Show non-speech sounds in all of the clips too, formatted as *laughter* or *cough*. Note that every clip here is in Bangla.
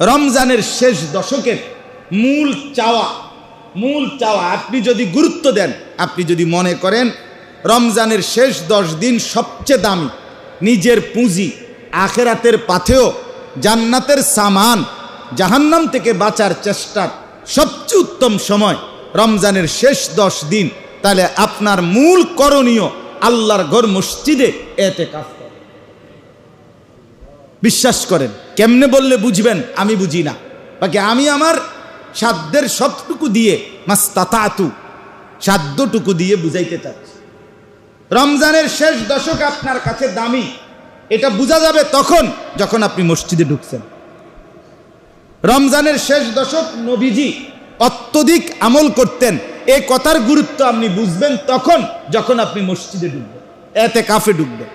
রমজানের শেষ দশকের মূল চাওয়া মূল চাওয়া, আপনি যদি গুরুত্ব দেন, আপনি যদি মনে করেন রমজানের শেষ দশ দিন সবচেয়ে দামি, নিজের পুঁজি, আখেরাতের পাথেও জান্নাতের সামান, জাহান্নাম থেকে বাঁচার চেষ্টার সবচেয়ে উত্তম সময় রমজানের শেষ দশ দিন, তাহলে আপনার মূল করণীয় আল্লাহর ঘর মসজিদে এতে কাজ বিশ্বাস করেন। কেমনে বললে বুঝবেন? আমি বুঝি না। বাকি আমি আমার সাধ্যের সবটুকু দিয়ে, মাস্তাতাতু, সাধ্যটুকু দিয়ে বুঝাইতে চাচ্ছি। রমজানের শেষ দশক আপনার কাছে দামি। এটা বোঝা যাবে তখন যখন আপনি মসজিদে ঢুকছেন। রমজানের শেষ দশক নবীজি অত্যধিক আমল করতেন। এ কথার গুরুত্ব আপনি বুঝবেন তখন যখন আপনি মসজিদে ঢুকবেন। এতে কাফে ঢুকবেন।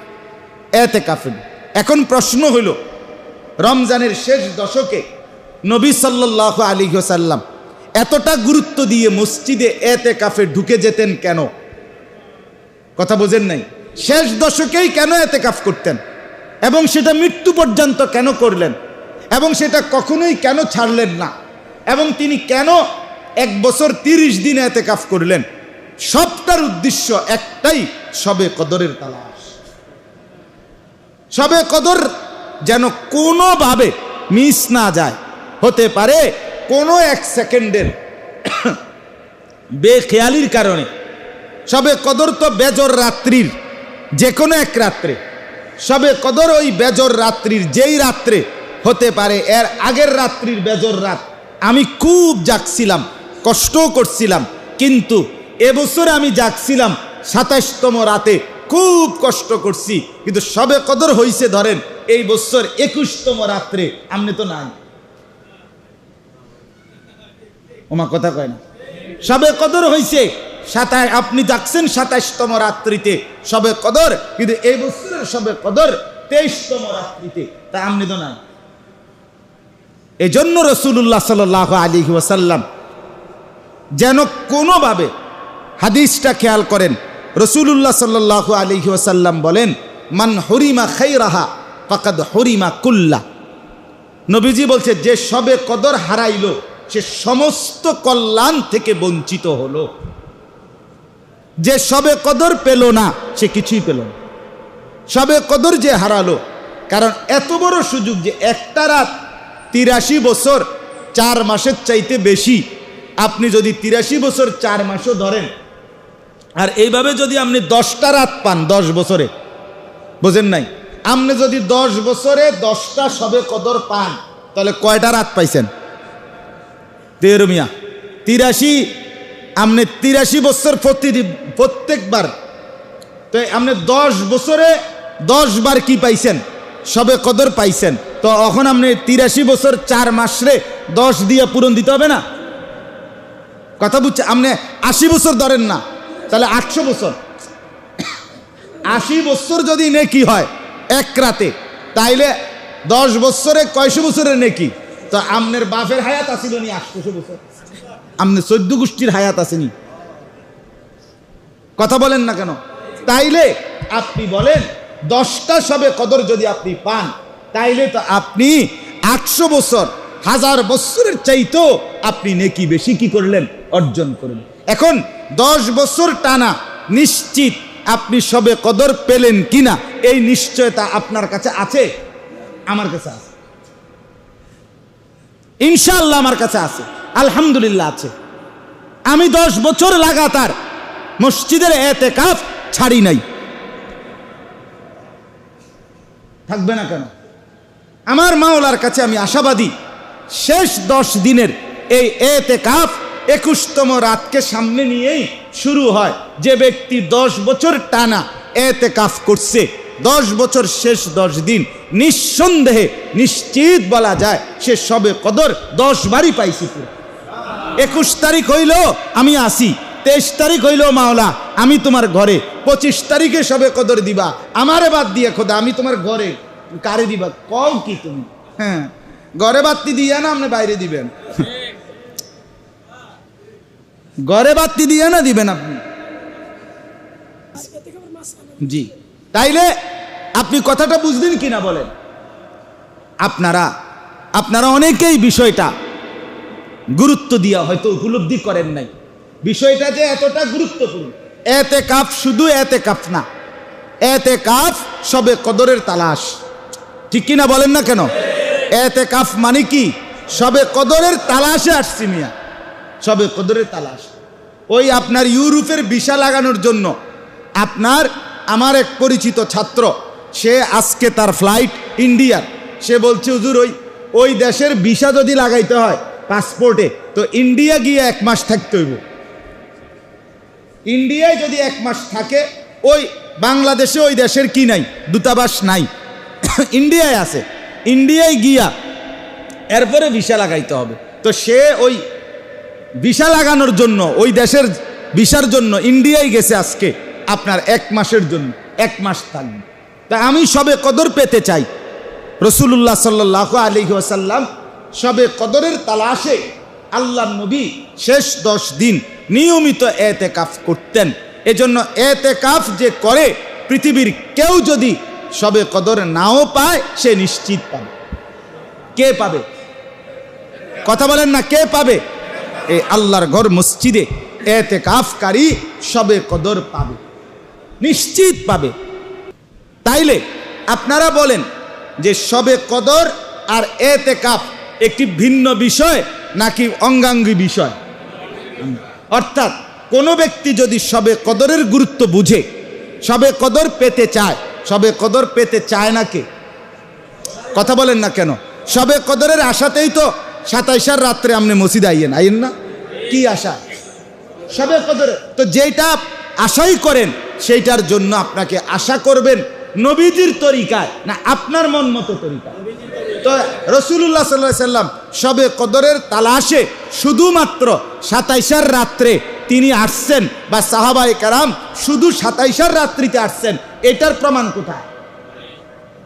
এতে কাফে এখন প্রশ্ন হইল রমজানের শেষ দশকে নবী সাল্লাহ আলী সাল্লাম এতটা গুরুত্ব দিয়ে মসজিদে এতে কাফে ঢুকে যেতেন কেন? কথা বোঝেন নাই। শেষ দশকেই কেন এতে কাফ করতেন? এবং সেটা মৃত্যু পর্যন্ত কেন করলেন? এবং সেটা কখনোই কেন ছাড়লেন না? এবং তিনি কেন এক বছর তিরিশ দিন এতে কাফ করলেন? সবটার উদ্দেশ্য একটাই, সবে কদরের তালাশ। সবে কদর যেন কোনোভাবে মিস না যায়। হতে পারে কোনো এক সেকেন্ডের বেখেয়ালির কারণে। সবে কদর তো বেজর রাত্রির যে কোনো এক রাত্রে। সবে কদর ওই বেজর রাত্রির, যেই রাত্রে হতে পারে, এর আগের রাত্রির বেজর রাত। আমি খুব জাগছিলাম, কষ্টও করছিলাম, কিন্তু এবছর আমি জাগছিলাম সাতাশতম রাতে খুব কষ্ট করছি। কিন্তু সবে কদর হইছে ধরেন এই বছর একুশতম রাত্রে আপনি তো নাই। ওমা কথা কয় না। সবে কদর হইছে সাতাশ আপনি যাচ্ছেন সাতাশতম রাত্রিতে। সবে কদর, কিন্তু এই বছরের সবে কদর তেইশতম রাত্রিতে, তা আপনি তো নাই। এই জন্য রসুল্লাহ সাল আলী ওয়াসাল্লাম যেন কোনোভাবে হাদিসটা খেয়াল করেন। রসুল্লাহ সাল্লাহ আলী ওয়াসাল্লাম বলেন, মান হরিমা খাই রাহা ফাকাদ হরিমা কুল্লা। নবীজি বলছে, যে সবে কদর হারাইল, সে সমস্ত কল্যাণ থেকে বঞ্চিত হলো। যে সবে কদর পেল না, সে কিছুই পেল না। সবে কদর যে হারালো, কারণ এত বড় সুযোগ যে একটা রাত তিরাশি বছর চার মাসের চাইতে বেশি আপনি যদি তিরাশি বছর চার মাসও ধরেন, আর এইভাবে যদি আপনি দশটা রাত পান, দশ বছরে, বোঝেন নাই? আপনি যদি দশ বছরে দশটা সবে কদর পান, তাহলে কয়টা রাত পাইছেন? তেরো মিয়া। তিরাশি আপনি তিরাশি বছর প্রতিদিন প্রত্যেকবার। তো আপনি দশ বছরে দশ বার কি পাইছেন? সবে কদর পাইছেন। তো এখন আপনি তিরাশি বছর চার মাসরে দশ দিয়ে পূরণ দিতে হবে না? কথা বুঝছে? আপনি আশি বছর ধরেন না। তাহলে আটশো বছর। আশি বছর যদি নেকি হয় এক রাতে। তাইলে দশ বছরে কয়শো বছরের নেকি? তো আমনের বাপের হায়াত আসিল নি আটশোশো বছর। আমনে চোদ্দ গোষ্ঠীর হায়াত আসেনি। কথা বলেন না কেন? তাইলে আপনি বলেন, দশটা সবে কদর যদি আপনি পান, তাইলে তো আপনি আটশো বছর, হাজার বছরের চাইতো আপনি নেকি বেশি কি করলেন? অর্জন করলেন। এখন দশ বছর টানা নিশ্চিত আপনি সবে কদর পেলেন কিনা? এই নিশ্চয়তা আপনার কাছে আছে? আমার কাছে আছে। ইনশাল্লাহ আমার কাছে আছে। আলহামদুলিল্লাহ আছে। আমি দশ বছর লাগাতার মসজিদের এতে কাপ ছাড়ি নাই। থাকবে না কেন? আমার মাওলার কাছে আমি আশাবাদী। শেষ দশ দিনের এই এতে কাপ একুশতম রাতকে সামনে নিয়েই শুরু হয়। যে ব্যক্তি দশ বছর টানা এতে কাফ করছে, দশ বছর শেষ দশ দিন নিঃসন্দেহে নিশ্চিত বলা যায় সে সবে কদর দশ বারই পাইছি একুশ তারিখ হইল আমি আসি, তেইশ তারিখ হইল মাওলা, আমি তোমার ঘরে। পঁচিশ তারিখে সবে কদর দিবা, আমারে বাদ দিয়ে খোদা, আমি তোমার ঘরে। কারে দিবা? কও কি তুমি? হ্যাঁ ঘরে বাত্তি দিয়ে না আপনি বাইরে দিবেন? ঘরে বাত্তি দিয়ে না দিবেন আপনি? জি। তাইলে আপনি কথাটা বুঝলেন কি না বলেন? আপনারা আপনারা অনেকেই বিষয়টা গুরুত্ব দিয়া হয়তো উপলব্ধি করেন নাই। বিষয়টা যে এতটা গুরুত্বপূর্ণ। এতে কাপ শুধু এতে কাপ না। এতে কাপ সবে কদরের তালাশ। ঠিক কিনা বলেন না কেন? এতে কাফ মানে কি? সবে কদরের তালাশে আসছি মিয়া। সবে কদরের তালাশ। ওই আপনার ইউরোপের ভিসা লাগানোর জন্য আপনার আমার এক পরিচিত ছাত্র, সে আজকে তার ফ্লাইট ইন্ডিয়ার সে বলছে, হুজুর, ওই ওই দেশের ভিসা যদি লাগাইতে হয় পাসপোর্টে তো ইন্ডিয়া গিয়ে এক মাস থাকতে হইব। ইন্ডিয়ায় যদি এক মাস থাকে, ওই বাংলাদেশে ওই দেশের কি নাই? দূতাবাস নাই। *coughs* ইন্ডিয়ায় আছে। ইন্ডিয়ায় গিয়া এরপরে ভিসা লাগাইতে হবে। তো সে ওই ভিসা লাগানোর জন্য, ওই দেশের ভিসার জন্য ইন্ডিয়ায় গেছে আজকে। আপনার এক মাসের জন্য, এক মাস থাকবে। তা আমি সবে কদর পেতে চাই। রসুল্লাহ সাল্লাহ আলী ওয়াসাল্লাম সবে কদরের তালাশে আল্লাহ নবী শেষ দশ দিন নিয়মিত এতে কাফ করতেন। এজন্য এতে কাফ যে করে, পৃথিবীর কেউ যদি সবে কদর নাও পায়, সে নিশ্চিত পাবে। কে পাবে? কথা বলেন না, কে পাবে? এই আল্লাহর ঘর মসজিদে এতে কাফকারী সবে কদর পাবে। নিশ্চিত পাবে তাইলে আপনারা বলেন যে সবে কদর আর এতে কাপ একটি ভিন্ন বিষয় নাকি অঙ্গাঙ্গী বিষয়? অর্থাৎ কোনো ব্যক্তি যদি সবে কদরের গুরুত্ব বুঝে, সবে কদর পেতে চায়, সবে কদর পেতে চায় না কে? কথা বলেন না কেন? সবে কদরের আশাতেই তো সাতাইশার রাত্রে আপনি মসজিদে আইয়েন। আইয়েন না? কি আশা? সবে কদর তো যেটা আশাই করেন সেইটার জন্য আপনাকে আশা করবেন নবীজির তরিকায়, না আপনার মন মতো তরিকা তো রসুল্লাহ সাল্লাহ সাল্লাম সবে কদরের তালাশে শুধুমাত্র সাতাইশার রাত্রে তিনি আসছেন বা সাহাবাই কারাম শুধু সাতাইশার রাত্রিতে আসছেন, এটার প্রমাণ কোথায়?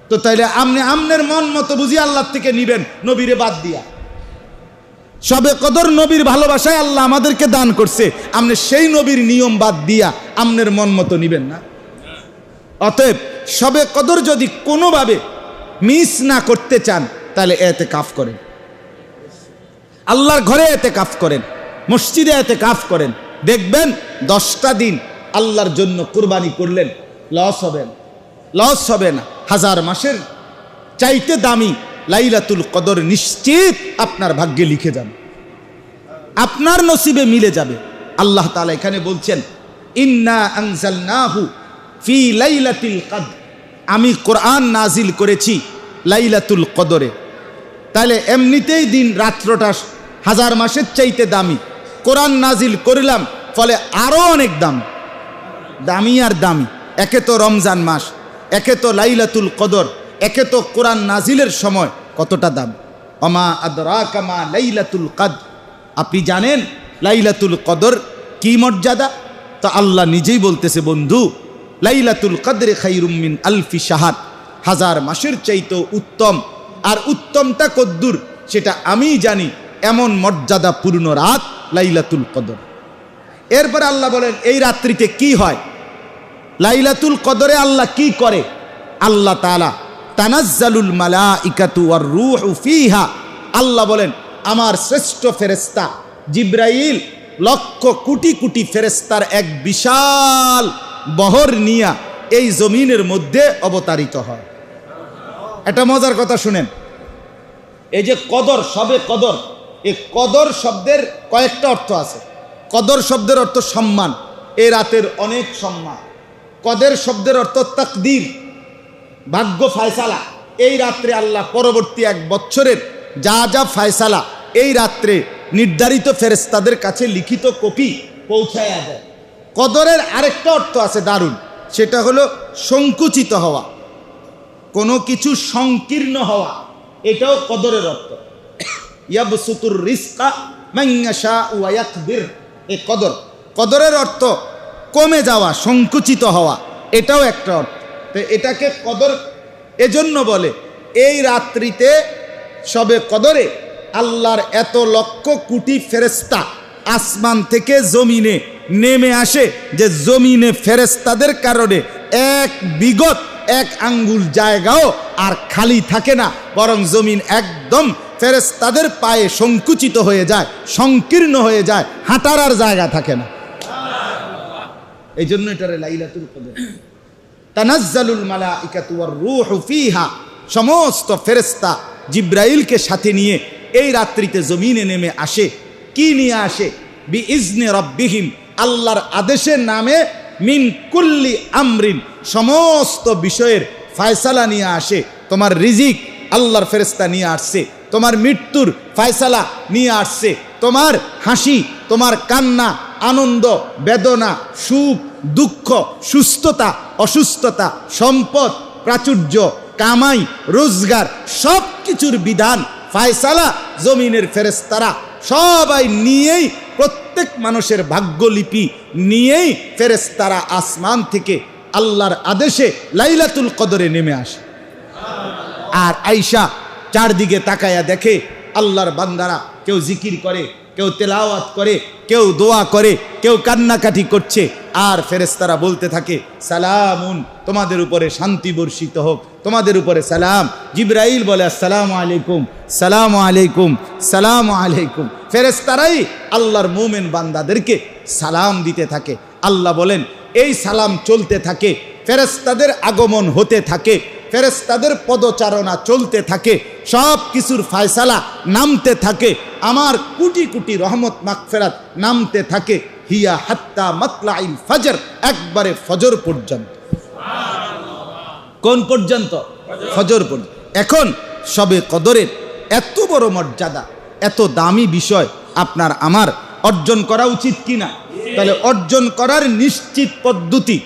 তো তাইলে আপনি আমনের মন মতো বুঝি আল্লাহ থেকে নিবেন, নবীরে বাদ দিয়া। সবে কদর নবীর ভালোবাসায় আল্লাহ আমাদেরকে দান করছে। আপনি সেই নবীর নিয়ম বাদ দিয়া আমনের মন মতো নিবেন না। অতএব সবে কদর যদি কোনোভাবে মিস না করতে চান, তাহলে এতে কাফ করেন। আল্লাহর ঘরে এতে কাফ করেন, মসজিদে এতে কাফ করেন। দেখবেন দশটা দিন আল্লাহর জন্য কুরবানি করলেন, লস হবে লস হবে না। হাজার মাসের চাইতে দামি লাইলাতুল কদর নিশ্চিত আপনার ভাগ্যে লিখে যাবে। আপনার নসিবে মিলে যাবে। আল্লাহ তালা এখানে বলছেন, ইন্না আনজালনাহু ফি কদর। আমি কোরআন নাজিল করেছি লাইলাতুল কদরে। তাহলে এমনিতেই দিন রাত্রটা হাজার মাসের চাইতে দামি। কোরআন নাজিল করলাম, ফলে আরও অনেক দাম। দামি আর দামি। একে তো রমজান মাস, একে তো লাইলাতুল কদর। একে তো কোরআন নাজিলের সময় কতটা দাম? অমা আদরা কামা লাইলাতুল কাদ আপনি জানেন লাইলাতুল কদর কি মর্যাদা? তো আল্লাহ নিজেই বলতেছে, বন্ধু, লাইলাতুল কদরে খাইরুমিন আলফি সাহাদ হাজার মাসের চাইতেও উত্তম। আর উত্তমটা কদ্দুর, সেটা আমিই জানি, এমন মর্যাদা মর্যাদাপূর্ণ রাত লাইলাতুল কদর। এরপর আল্লাহ বলেন, এই রাত্রিতে কি হয়? লাইলাতুল কদরে আল্লাহ কি করে? আল্লাহ তালা তানাজ্জালুল মালা ইকাতু আর রুহ ফিহা। আল্লাহ বলেন, আমার শ্রেষ্ঠ ফেরেস্তা জিব্রাইল লক্ষ কোটি কোটি ফেরেস্তার এক বিশাল বহর নিয়া এই জমিনের মধ্যে অবতারিত হয়। একটা মজার কথা শুনেন। এই যে কদর, সবে কদর, এই কদর শব্দের কয়েকটা অর্থ আছে। কদর শব্দের অর্থ সম্মান, এ রাতের অনেক সম্মান। কদের শব্দের অর্থ তাকদির। ভাগ্য ফায়সালা। এই রাত্রে আল্লাহ পরবর্তী এক বছরের যা যা ফায়সালা, এই রাত্রে নির্ধারিত ফেরেস্তাদের কাছে লিখিত কপি পৌঁছায় দেয়। কদরের আরেকটা অর্থ আছে দারুণ, সেটা হলো সংকুচিত হওয়া। কোনো কিছু সংকীর্ণ হওয়া, এটাও কদরের অর্থ। ইয়াবসুতুর রিস্কা মাইয়াশা ওয়ায়াকদির এ কদর, কদরের অর্থ কমে যাওয়া, সংকুচিত হওয়া, এটাও একটা অর্থ। তো এটাকে কদর এজন্য বলে। এই রাত্রিতে সবে কদরে আল্লাহর এত লক্ষ কোটি ফেরেস্তা আসমান থেকে জমিনে নেমে আসে যে জমিনে ফেরেস্তাদের কারণে এক বিগত, এক আঙ্গুল জায়গাও আর খালি থাকে না, বরং জমিন একদম ফেরেস তাদের পায়ে সংকুচিত হয়ে যায়, সংকীর্ণ হয়ে যায়, হাঁটার আর জায়গা থাকে না। এই জন্য এটারে লাইলাতুল কদর। তানাজ্জালুল ওয়ার রূহু ফিহা। সমস্ত ফেরেশতা জিব্রাইলকে সাথে নিয়ে এই রাত্রিতে জমিনে নেমে আসে। কি নিয়ে আসে? বি ইজনে রব্বিহিম, আল্লাহর আদেশের নামে মিন কুল্লি আমরিন। সমস্ত বিষয়ের ফায়সালা নিয়ে আসে। তোমার রিজিক আল্লাহর ফেরেস্তা নিয়ে আসছে। তোমার মৃত্যুর ফায়সালা নিয়ে আসছে। তোমার হাসি, তোমার কান্না, আনন্দ, বেদনা, সুখ দুঃখ, সুস্থতা, অসুস্থতা, সম্পদ, প্রাচুর্য, কামাই, রোজগার সব কিছুর বিধান, ফায়সালা, জমিনের ফেরেস্তারা সবাই নিয়েই, প্রত্যেক মানুষের ভাগ্যলিপি নিয়েই ফেরেস্তারা আসমান থেকে আল্লাহর আদেশে লাইলাতুল কদরে নেমে আসে। আর আইসা চারদিকে তাকায়া দেখে আল্লাহর বান্দারা কেউ জিকির করে কেউ তেলাওয়াত করে, কেউ দোয়া করে, কেউ কান্নাকাটি করছে, আর ফেরেস্তারা বলতে থাকে, সালামুন, তোমাদের উপরে শান্তি বর্ষিত হোক, তোমাদের উপরে সালাম। জিব্রাইল বলে, আসসালাম আলাইকুম, সালাম আলাইকুম সালাম আলাইকুম। ফেরেস্তারাই আল্লাহর মোমেন বান্দাদেরকে সালাম দিতে থাকে। আল্লাহ বলেন, এই সালাম চলতে থাকে ফেরেস্তাদের আগমন হতে থাকে ফেরেস্তাদের পদচারণা চলতে থাকে, সব কিছুর ফায়সালা নামতে থাকে, আমার কোটি কোটি রহমত মাগফেরাত নামতে থাকে, হিয়া হাত্তা মাতলাইল ফজর, একবারে ফজর পর্যন্ত। কোন পর্যন্ত? ফজর পর্যন্ত। এখন সবে কদরের এত বড় মর্যাদা, এত দামি বিষয় আপনার আমার অর্জন করা উচিত কিনা? তাহলে অর্জন করার নিশ্চিত পদ্ধতি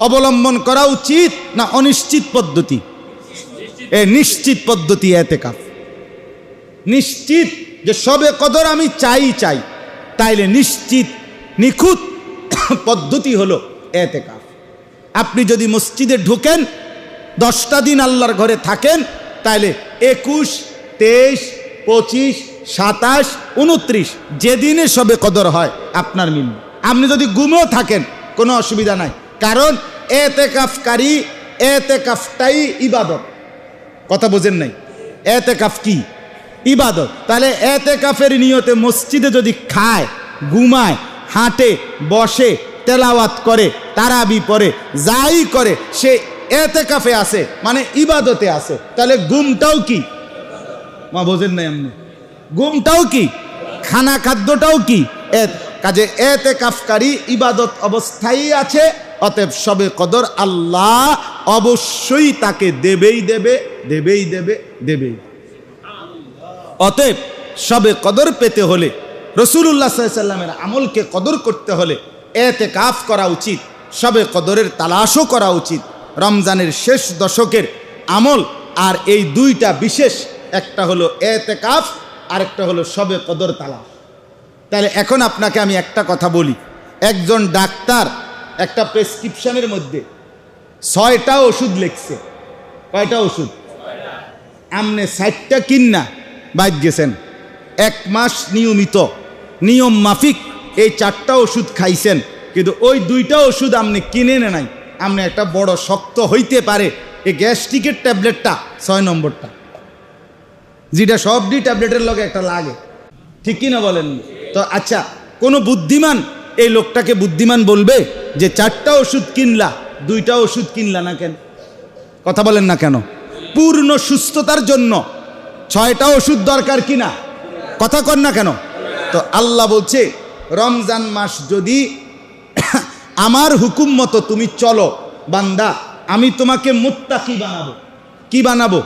অবলম্বন করা উচিত না অনিশ্চিত পদ্ধতি? এ নিশ্চিত পদ্ধতি এতে কাপ নিশ্চিত যে সবে কদর আমি চাই চাই, তাইলে নিশ্চিত নিখুঁত পদ্ধতি হলো এতে কাপ আপনি যদি মসজিদে ঢুকেন, দশটা দিন আল্লাহর ঘরে থাকেন, তাইলে একুশ, তেইশ, পঁচিশ, সাতাশ, উনত্রিশ, যেদিনে সবে কদর হয় আপনার মিল আপনি যদি গুমেও থাকেন, কোনো অসুবিধা নাই। কারণ এতে কাফকারী এতে কাফটাই ইবাদত। কথা বোঝেন নাই? এতে কাফ কি? ইবাদত। তাহলে এতে কাফের নিয়তে মসজিদে যদি খায়, ঘুমায়, হাঁটে, বসে, তেলাওয়াত করে, তারাবি পরে যাই করে, সে এতে কাফে আছে মানে ইবাদতে আছে। তাহলে ঘুমটাও কি? মা, বোঝেন নাই আপনি? ঘুমটাও কি? খানা খাদ্যটাও কি কাজে এতে কাফকারী ইবাদত অবস্থায় আছে অতএব সবে কদর আল্লাহ অবশ্যই তাকে দেবেই দেবে দেবেই দেবে, দেবেই। অতএব সবে কদর পেতে হলে রসুল্লাহ সাল্লামের আমলকে কদর করতে হলে এতে কাফ করা উচিত, সবে কদরের তালাশও করা উচিত। রমজানের শেষ দশকের আমল আর এই দুইটা বিশেষ, একটা হলো এতে কাফ আরেকটা হলো সবে কদর তালাশ। তাহলে এখন আপনাকে আমি একটা কথা বলি, একজন ডাক্তার একটা প্রেসক্রিপশনের মধ্যে ছয়টা ওষুধ লিখছে। কয়টা ওষুধ? আমনে ষাটটা কিন্না বাইর গেছেন। এক মাস নিয়মিত। নিয়ম মাফিক এই চারটা ওষুধ খাইছেন। কিন্তু ওই দুইটা ওষুধ আপনি কিনে নে নাই। আপনি একটা বড় শক্ত হইতে পারে। এই গ্যাস্ট্রিকের ট্যাবলেটটা, ছয় নম্বরটা। যেটা সবটি ট্যাবলেটের লগে একটা লাগে। ঠিক কি না বলেন তো আচ্ছা কোনো বুদ্ধিমান এই লোকটাকে বুদ্ধিমান বলবে যে চারটা ওষুধ কিনলা, দুইটা ওষুধ কিনলা না কেন? কথা বলেন না কেন? পূর্ণ সুস্থতার জন্য ছয়টা ওষুধ দরকার কিনা? কথা কর না কেন? তো আল্লাহ বলছে, রমজান মাস যদি *coughs* আমার হুকুম মতো তুমি চলো, বান্দা, আমি তোমাকে মুত্তাকি বানাবো। কি বানাবো?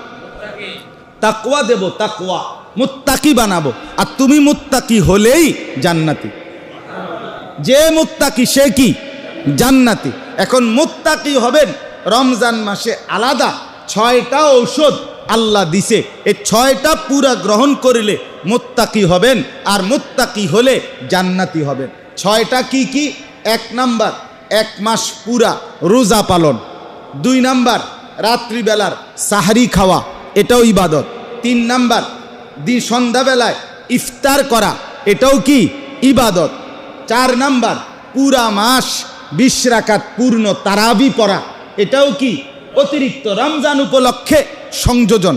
তাকওয়া দেব, তাকওয়া। মুত্তাকি বানাবো। আর তুমি মুত্তাকি হলেই জান্নাতি। যে মুত্তাকি সে কি? জান্নাতি। এখন মুত্তাকি হবেন রমজান মাসে আলাদা ছয়টা ঔষধ আল্লাহ দিছে। এই ছয়টা পুরা গ্রহণ করিলে মুত্তাকি হবেন আর মুত্তাকি হলে জান্নাতি হবেন। ছয়টা কি কি? এক নাম্বার, এক মাস পুরা রোজা পালন। দুই নাম্বার, রাত্রিবেলার সাহারি খাওয়া, এটাও ইবাদত। তিন নাম্বার দি সন্ধ্যাবেলায় ইফতার করা, এটাও কি? ইবাদত। চার নাম্বার, পুরা মাস বিশ রাকাত পূর্ণ তারাবি পড়া। এটাও কি? অতিরিক্ত রমজান উপলক্ষে সংযোজন।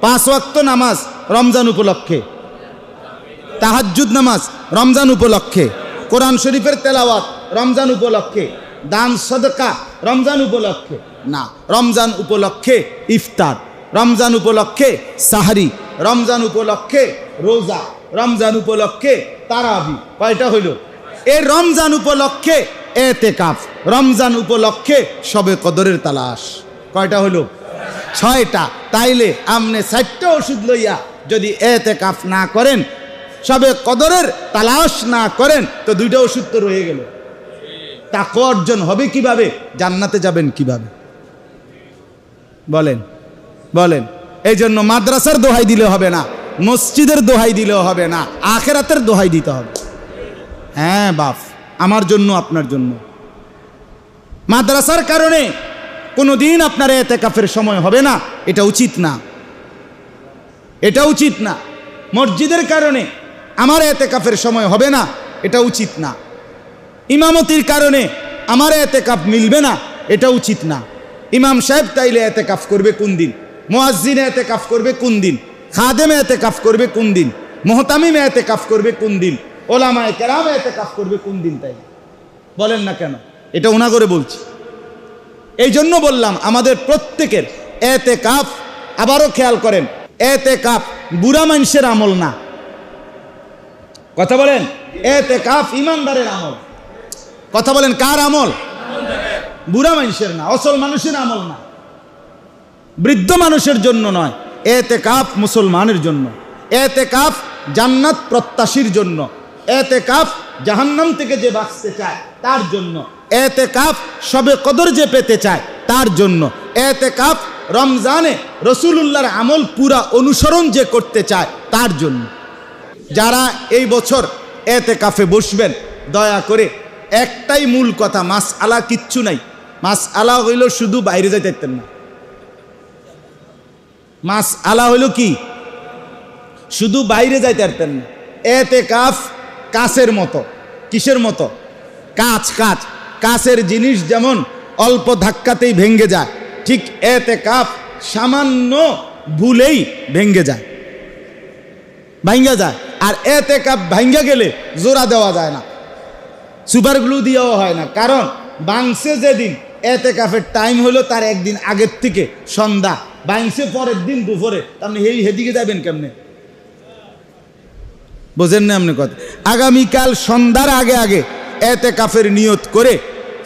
পাঁচ ওয়াক্ত নামাজ রমজান উপলক্ষে। তাহাজ্জুদ নামাজ রমজান উপলক্ষে। কোরআন শরীফের তেলাওয়াত রমজান উপলক্ষে। দান সদকা রমজান উপলক্ষে। না, রমজান উপলক্ষে ইফতার, রমজান উপলক্ষে সাহারি, রমজান উপলক্ষে রোজা, রমজান উপলক্ষে তারাবি। কয়টা হইল? এই রমজান উপলক্ষে এতেকাফ। রমজান উপলক্ষে সবে কদরের তালাশ। কয়টা হলো? ছয়টা। তাইলে আমনে চারটা ওষুধ লইয়া যদি এতে কাফ না করেন, সবে কদরের তালাশ না করেন, তো দুইটা ওষুধ তো রয়ে গেল। তাকে অর্জন হবে কীভাবে? জান্নাতে যাবেন কীভাবে? বলেন বলেন। এই জন্য মাদ্রাসার দোহাই দিলে হবে না, মসজিদের দোহাই দিলেও হবে না, আখেরাতের দোহাই দিতে হবে। হ্যাঁ বাপ, আমার জন্য, আপনার জন্য। মাদ্রাসার কারণে কোনো দিন আপনার এতে কাফের সময় হবে না, এটা উচিত না। এটা উচিত না। মসজিদের কারণে আমার এতে কাফের সময় হবে না, এটা উচিত না। ইমামতির কারণে আমার এতে কাপ মিলবে না, এটা উচিত না। ইমাম সাহেব তাইলে এতে কাফ করবে কোন দিন? মোয়াজ্জিনে এতে কাফ করবে কোন দিন? খাদেমে এতে কাফ করবে কোন দিন? মোহতামিমে এতে কাফ করবে কোন দিন? ওলামায় কেরামে এতে কাফ করবে কোন দিন তাই? বলেন না কেন? এটা ওনা করে বলছি। এই জন্য বললাম, আমাদের প্রত্যেকের এতে কাপ আবারও খেয়াল করেন এতে কাপ বুড়া মানুষের আমল না। কথা বলেন? এতে কাপ ইমানদারের আমল। কথা বলেন, কার আমল? বুড়া মানুষের না অসল মানুষের আমল না। বৃদ্ধ মানুষের জন্য নয় এতে কাপ মুসলমানের জন্য। এতে কাপ জান্নাত প্রত্যাশীর জন্য। এতে কাপ জাহান্নাম থেকে যে বাঁচতে চায়, তার জন্য। এতে কাপ সবে কদর যে পেতে চায়, তার জন্য। এতে কাপ রমজানে রসুলুল্লাহর আমল পুরা অনুসরণ যে করতে চায়, তার জন্য। যারা এই বছর এতে কাফে বসবেন, দয়া করে একটাই মূল কথা মাস আলা কিচ্ছু নাই। মাস আলা হইল শুধু বাইরে যাইতে পারতেন না। মাস আলা হইল কি? শুধু বাইরে যাইতে পারতেন না। এতে কাফ কাছের মতো। কিসের মতো? কাজ কাজ। কাছের জিনিস যেমন অল্প ধাক্কাতেই ভেঙ্গে যায়, ঠিক এতে কাপ সামান্য ভুলেই ভেঙ্গে যায়। ভাঙ্গা যায়। আর এতে কাপ ভাঙ্গা গেলে জোড়া দেওয়া যায় না। সুপার গ্লু দিয়েও হয় না। কারণ বাংসে যেদিন এতে কাপের টাইম হলো, তার একদিন আগের থেকে সন্ধ্যা। বাংসে পরের দিন দুপুরে। আপনি এই হেদিকে যাবেন কেমনে? বোঝেন না আপনি কথা। আগামীকাল সন্ধ্যার আগে আগে এতে কাফের নিয়ত করে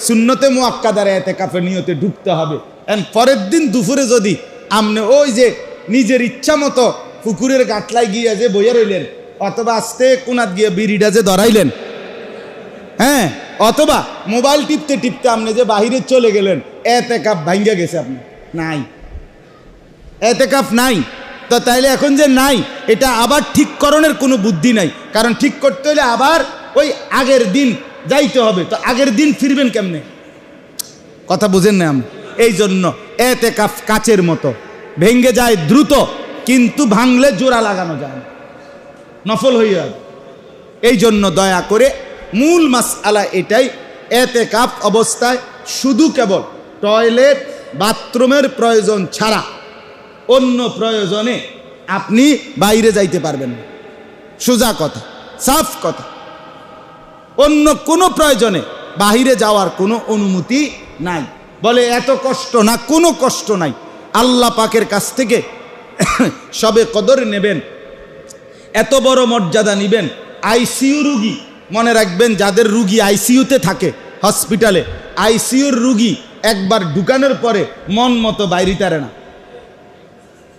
শূন্যতে মোয়াক্কাদারে এতে কাফের নিয়তে ঢুকতে হবে। এন্ড পরের দিন দুপুরে যদি আপনি ওই যে নিজের ইচ্ছা মতো পুকুরের গাটলায় গিয়ে যে বইয়া রইলেন, অথবা আস্তে কোনাত গিয়ে বিড়িটা যে ধরাইলেন হ্যাঁ অথবা মোবাইল টিপতে টিপতে আপনি যে বাহিরে চলে গেলেন এতে কাপ ভাঙ্গা গেছে আপনি নাই। এতে কাপ নাই। তো তাইলে এখন যে নাই, এটা আবার ঠিককরণের কোনো বুদ্ধি নাই। কারণ ঠিক করতে হলে আবার ওই আগের দিন যাইতে হবে। তো আগের দিন ফিরবেন কেমনে? কথা বুঝেন না আমি? এই জন্য এতে কাচের মতো। ভেঙ্গে যায় দ্রুত, কিন্তু ভাঙলে জোড়া লাগানো যায় না। নফল যাবে। এই জন্য দয়া করে মূল মাস আলা এটাই, এতে কাপ অবস্থায় শুধু কেবল টয়লেট বাথরুমের প্রয়োজন ছাড়া। অন্য প্রয়োজনে আপনি বাইরে যাইতে পারবেন না। সোজা কথা, সাফ কথা। অন্য কোনো প্রয়োজনে বাহিরে যাওয়ার কোনো অনুমতি নাই। বলে এত কষ্ট না, কোনো কষ্ট নাই। আল্লাহ পাকের কাছ থেকে *coughs* সবে কদর নেবেন, এত বড় মর্যাদা নিবেন। আইসিইউ রুগী মনে রাখবেন, যাদের রুগী আইসিইউতে থাকে হসপিটালে, আইসিইউর রুগী একবার ঢুকানোর পরে মন মতো বাইরে তারে না।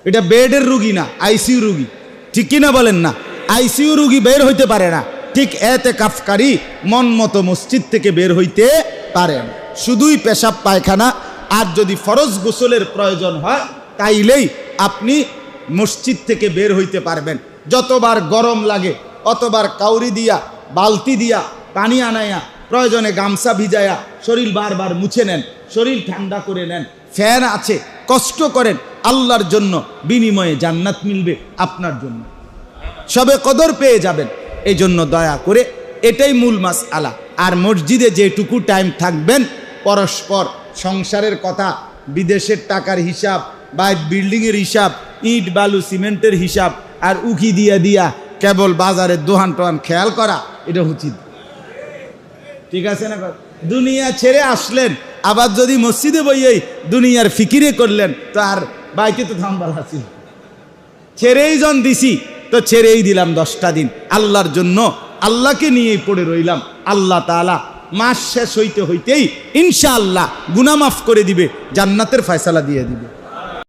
এটা বেডের রুগী না, আইসিইউ রুগী। ঠিক কিনা বলেন না? আইসিইউ রুগী বের হইতে পারে না। ঠিক এতে কাফকারি মন মতো মসজিদ থেকে বের হইতে পারেন শুধুই পেশাব পায়খানা, আর যদি ফরজ গোসলের প্রয়োজন হয়, তাইলেই আপনি মসজিদ থেকে বের হইতে পারবেন। যতবার গরম লাগে, অতবার কাউরি দিয়া, বালতি দিয়া, পানি আনাইয়া প্রয়োজনে গামছা ভিজায়া, শরীর বারবার মুছে নেন, শরীর ঠান্ডা করে নেন, ফ্যান আছে, কষ্ট করেন আল্লাহর জন্য বিনিময়ে জান্নাত মিলবে আপনার জন্য। সবে কদর পেয়ে যাবেন এই জন্য দয়া করে এটাই মূল মাস আলা আর মসজিদে যেটুকু টাইম থাকবেন, পরস্পর সংসারের কথা, বিদেশের টাকার হিসাব, বা বিল্ডিংয়ের হিসাব, ইট, বালু, সিমেন্টের হিসাব, আর উকি দিয়া দিয়া কেবল বাজারের দোহান টোহান খেয়াল করা, এটা উচিত। ঠিক আছে না দুনিয়া ছেড়ে আসলেন, আবার যদি মসজিদে বইয়েই দুনিয়ার ফিকিরে করলেন, তো আর বাইকে তো দাম বাড়া ছিল। ছেড়েই জন দিছি, তো ছেড়েই দিলাম দশটা দিন। আল্লাহর জন্য আল্লাহকে নিয়েই পড়ে রইলাম। আল্লাহ তালা মাস শেষ হইতে হইতেই ইনশাআল্লাহ গুনামাফ করে দিবে, জান্নাতের ফয়সালা দিয়ে দিবে।